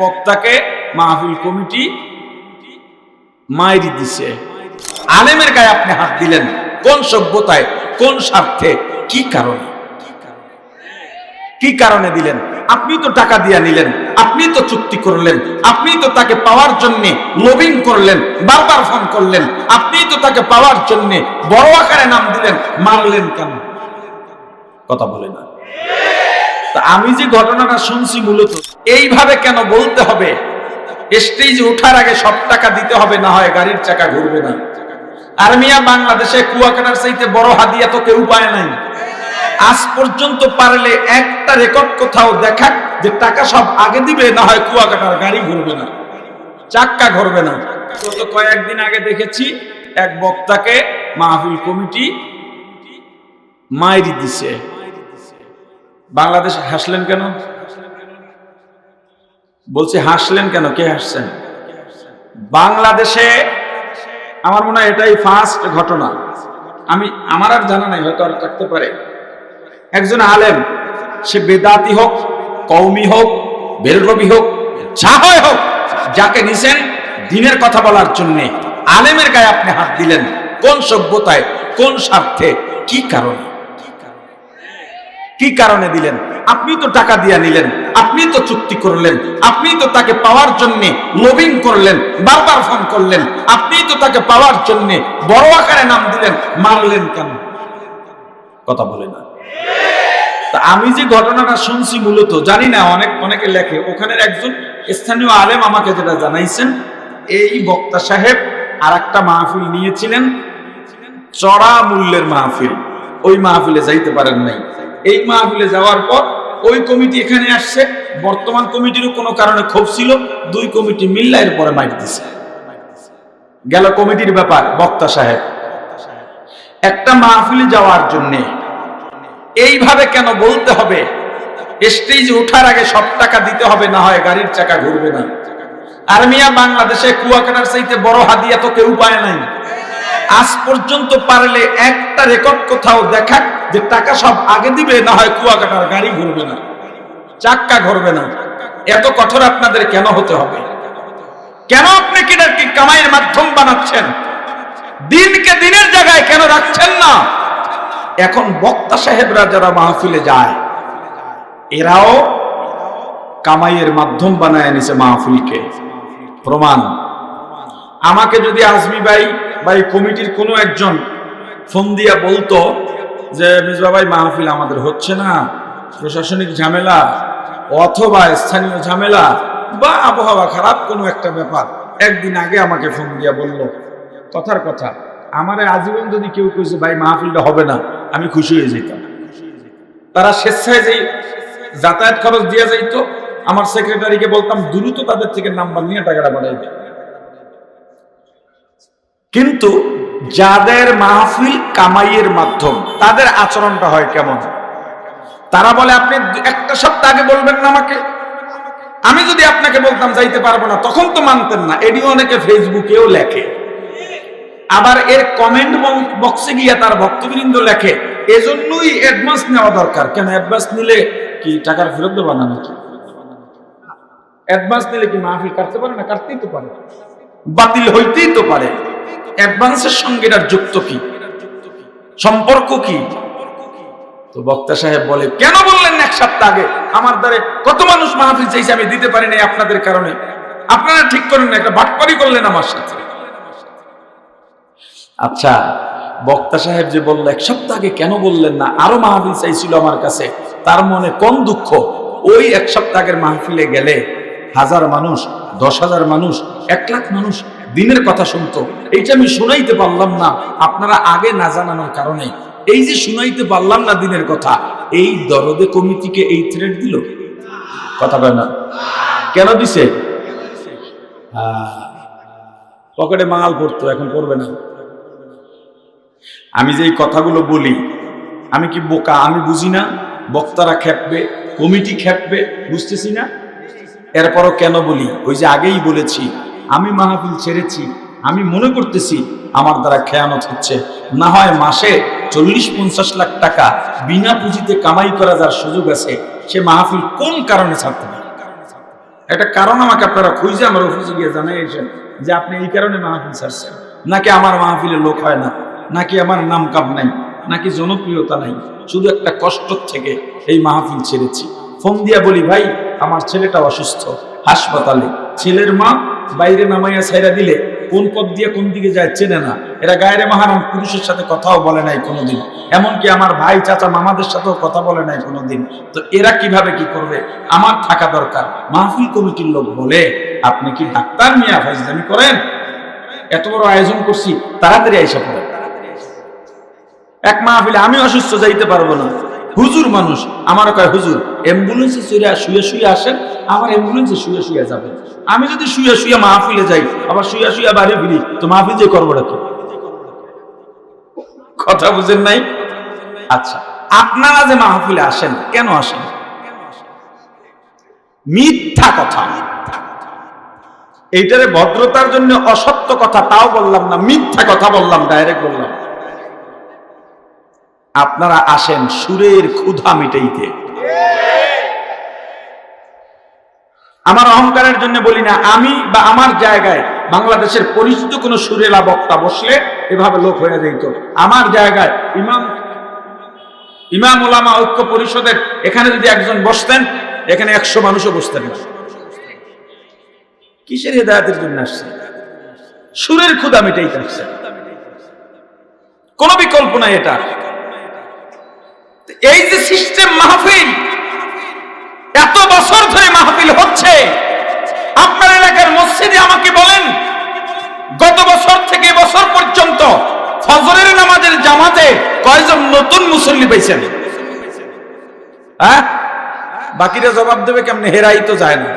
বক্তাকে মাহফিল কমিটি মাইরি দিছে। আলেমের গায়ে আপনি হাত দিলেন, কোন সভ্যতায়, কোন স্বার্থে, কি কারণে? কি কারণে দিলেন? আপনি তো টাকা দিয়া নিলেন, আপনি তো চুক্তি করলেন, আপনি তো তাকে পাওয়ার জন্য লবিং করলেন, বারবার ফোন করলেন, আপনি তো তাকে পাওয়ার জন্য বড় আকারে নাম দিলেন মারলেন কেন? কথা বলে না। আমি যে ঘটনাটা শুনছি মূলত, এইভাবে কেন বলতে হবে? স্টেজে ওঠার আগে সব টাকা দিতে হবে, না হয় গাড়ির চাকা ঘুরবে না। আর মিয়া, বাংলাদেশে কুয়াকাটার চাইতে বড় হাদিয়া তো কেউ পায় নাই। আজ পর্যন্ত পারলে একটা রেকর্ড কোথাও দেখাক যে টাকা সব আগে দিবে, না হয় কুয়াকাটার গাড়ি ঘুরবে না। চাক্কা ঘুরবে না। গত কয়েকদিন আগে দেখেছি এক বক্তাকে মাহফিল কমিটি মাইরি দিছে। বাংলাদেশ হাসলেন কেন? বলছি, হাসলেন কেন? কে হাসছেন? বাংলাদেশে আমার মনে হয় এটাই ফার্স্ট ঘটনা। আমি, আমার আর জানা নাই, হয়তো আর থাকতে পারে। একজন আলেম, সে বেদাতি হোক কৌমি হোক বেররবি হোক যা হয় হোক, যাকে নিছেন দিনের কথা বলার জন্যে। আলেমের গায়ে আপনি হাত দিলেন, কোন সভ্যতায়, কোন স্বার্থে, কি কারণে? কি কারণে দিলেন? আপনি তো টাকা দিয়া নিলেন, আপনি তো চুক্তি করলেন, আপনি তো তাকে পাওয়ার জন্য লবিং করলেন, বারবার ফোন করলেন, আপনি তো তাকে পাওয়ার জন্য বড় আকারে নাম দিলেন, মারলেন কেন? কথা বলে না। আমি যে ঘটনাটা শুনছি মূলত, জানি না, অনেক অনেকে লেখে, ওখানের একজন স্থানীয় আলেম আমাকে যেটা জানাইছেন, এই বক্তা সাহেব আর একটা মাহফিল নিয়েছিলেন, চড়া মূল্যের মাহফিল, ওই মাহফিলে যাইতে পারেন নাই। এই মাহফিলে যাওয়ার পর ওই কমিটি এখানে আসছে। বর্তমান কমিটিরও কোনো কারণে ক্ষোভ ছিল। দুই কমিটি মিল্লা এর পরে মাইট দিছে। গেল কমিটির ব্যাপার, বক্তা সাহেব। একটা মাহফিলে যাওয়ার জন্যে এইভাবে কেন বলতে হবে? স্টেজে ওঠার আগে সব টাকা দিতে হবে, না হয় গাড়ির চাকা ঘুরবে না। আর মিয়া বাংলাদেশে কুয়াকাটার চাইতে বড় হাদিয়া তো কেউ পায় নাই। আজ পর্যন্ত পারলে একটা রেকর্ড কোথাও দেখাক যে টাকা সব আগে দিবে, না হয় কুয়াকাটার গাড়ি ঘুরবে না, চাক্কা ঘুরবে না। এত কঠোর আপনাদের কেন হতে হবে? কেন আপনি কিনারকে কামাইয়ের মাধ্যম বানাচ্ছেন? দিনকে দিনের জায়গায় কেন রাখছেন না? এখন বক্তা সাহেবরা যারা মাহফিলে যায়, এরাও কামাইয়ের মাধ্যম বানায় নিছে মাহফিলকে। প্রমাণ আমাকে যদি আজমি ভাই বা এই কমিটির কোনো একজন ফোন দিয়া বলতো যে মিসবা ভাই মাহফিল আমাদের হচ্ছে না, প্রশাসনিক ঝামেলা অথবা স্থানীয় ঝামেলা বা আবহাওয়া খারাপ কোনো একটা ব্যাপার, একদিন আগে আমাকে ফোন দিয়া বলল। কথার কথা, আমার আজীবন যদি কেউ কইছে, ভাই, মাহফিলটা হবে না, আমি খুশি হয়ে যেতাম তারা স্বেচ্ছায় যেই যাতায়াত খরচ দিয়ে যাইতো, আমার সেক্রেটারিকে বলতাম, দ্রুত তাদের থেকে নাম্বার নিয়ে টাকাটা বাড়াই দেয় কিন্তু যাদের মাহফিল কামাইয়ের মাধ্যম, তাদের আচরণটা হয় কেমন? তারা বলে, আপনি একটা সপ্তাহ আগে বলবেন না আমাকে। আমি যদি আপনাকে বলতাম যাইতে পারব না, তখন তো মানতেন না। এটিও অনেকে ফেসবুকেও লেখে। আবার এর কমেন্ট বক্সে গিয়ে তার ভক্তবৃন্দ লেখে, এজন্যই অ্যাডভান্স নেওয়া দরকার। কেন অ্যাডভান্স নিলে কি টাকার ফেরত দেবা না নাকি? অ্যাডভান্স নিলে কি মাহফিল কাটতে পারে না? কাটতেই তো পারে। বাতিল হইতেই তো পারে। অ্যাডভান্সের সঙ্গে এটার যুক্ত কি? সম্পর্ক কি? তো বক্তা সাহেব বলে, কেন বললেন এক সপ্তাহ আগে? আমার দ্বারে কত মানুষ মাহফিল চাইছে আমি দিতে পারি নাই আপনাদের কারণে। আপনারা ঠিক করেন না, একটা বাটপারি করলেন আমার সাথে। আচ্ছা বক্তা সাহেব যে বলল, এক সপ্তাহ আগে কেন বললেন না? আরও মাহফিল চাইছিল আমার কাছে। তার মনে কোন দুঃখ? ওই এক সপ্তাহ আগের মাহফিলে গেলে হাজার মানুষ, দশ হাজার মানুষ, এক লাখ মানুষ দিনের কথা শুনতো। এইটা আমি শুনাইতে পারলাম না। আপনারা আগে না জানানোর কারণে। এই যে শুনাইতে পারলাম না দিনের কথা, এই দরদে কমিটিকে এই থ্রেড দিল? কথা বলে না। কেন দিছে? পকেটে মাল পড়তো, এখন পড়বে না। আমি যে এই কথাগুলো বলি, আমি কি বোকা? আমি বুঝি না। বক্তারা খেপবে, কমিটি খেপবে, বুঝতেছি না। এরপরও কেন বলি? ওই যে আগেই বলেছি আমি মাহফিল ছেড়েছি, আমি মনে করতেছি আমার দ্বারা খেয়ানত হচ্ছে। না হয় মাসে চল্লিশ পঞ্চাশ লাখ টাকা বিনা পুঁজিতে কামাই করা যার সুযোগ আছে, সে মাহফিল কোন কারণে ছাড়তে পারে? একটা কারণ আমাকে আপনারা খুঁজে আমার অফিসে গিয়ে জানাইছেন যে আপনি এই কারণে মাহফিল ছাড়ছেন। নাকি আমার মাহফিলে লোক হয় না? নাকি আমার নাম কাপ নাই? নাকি জনপ্রিয়তা নাই? শুধু একটা কষ্ট থেকে এই মাহফিল ছেড়েছি। ফোন দিয়া বলি, ভাই, আমার ছেলেটা অসুস্থ, হাসপাতালে। ছেলের মা বাইরে নামাইয়া ছাইরা দিলে কোন পথ দিয়ে কোন দিকে যায় চেনে না। এরা গায়ের মাহারাম পুরুষের সাথে কথাও বলে নাই কোনোদিন। এমনকি আমার ভাই, চাচা, মামাদের সাথেও কথা বলে নাই কোনোদিন। তো এরা কীভাবে কি করবে? আমার থাকা দরকার। মাহফিল কমিটির লোক বলে, আপনি কি ডাক্তার মিয়া ফাইজলামি করেন? এত বড় আয়োজন করছি, তাড়াতাড়ি আইসা পড়েন। এক মাহফিলে আমি অসুস্থ যাইতে পারব না। হুজুর মানুষ। আমারও কয়, হুজুর, অ্যাম্বুলেন্সে চড়ে শুয়ে শুয়ে আসেন, আমার অ্যাম্বুলেন্সে শুয়ে শুয়ে যাবেন আমি যদি শুয়ে শুয়ে মাহফিলে যাই, আবার শুয়ে শুয়ে বাড়ি ফিরি, তো মাহফিল যে করব নাকি কথা বুঝেন নাই? আচ্ছা আপনারা যে মাহফিলে আসেন, কেন আসেন? মিথ্যা কথা। এইটারে ভদ্রতার জন্য অসত্য কথা তাও বললাম না, মিথ্যা কথা বললাম, ডাইরেক্ট বললাম। আপনারা আসেন সুরের ক্ষুধা মিটাইতে। আমার অহংকারের জন্য বলি না, আমি বা আমার জায়গায় বাংলাদেশের পরিচিত কোন সুরেলা বক্তা বসলে এভাবে লোক হয়ে যেত আমার জায়গায় ইমাম ইমাম ওলামা ঐক্য পরিষদের এখানে যদি একজন বসতেন, এখানে একশো মানুষও বসতেন কিসের হেদায়তের জন্য আসছে? সুরের ক্ষুদা মিটাইতে আসছে। কোন বিকল্প নাই এটা। এই যে সিস্টেম মাহফিল, এত বছর ধরে মাহফিল হচ্ছে। আপনার এলাকার মসজিদে আমাকে বলেন, গত বছর থেকে বছর পর্যন্ত ফজরের নামাজের জামাতে কয়জন নতুন মুসল্লি পেয়েছেন হ্যাঁ? বাকিরা জবাব দেবে কেমনে? হেরাই তো যায় না।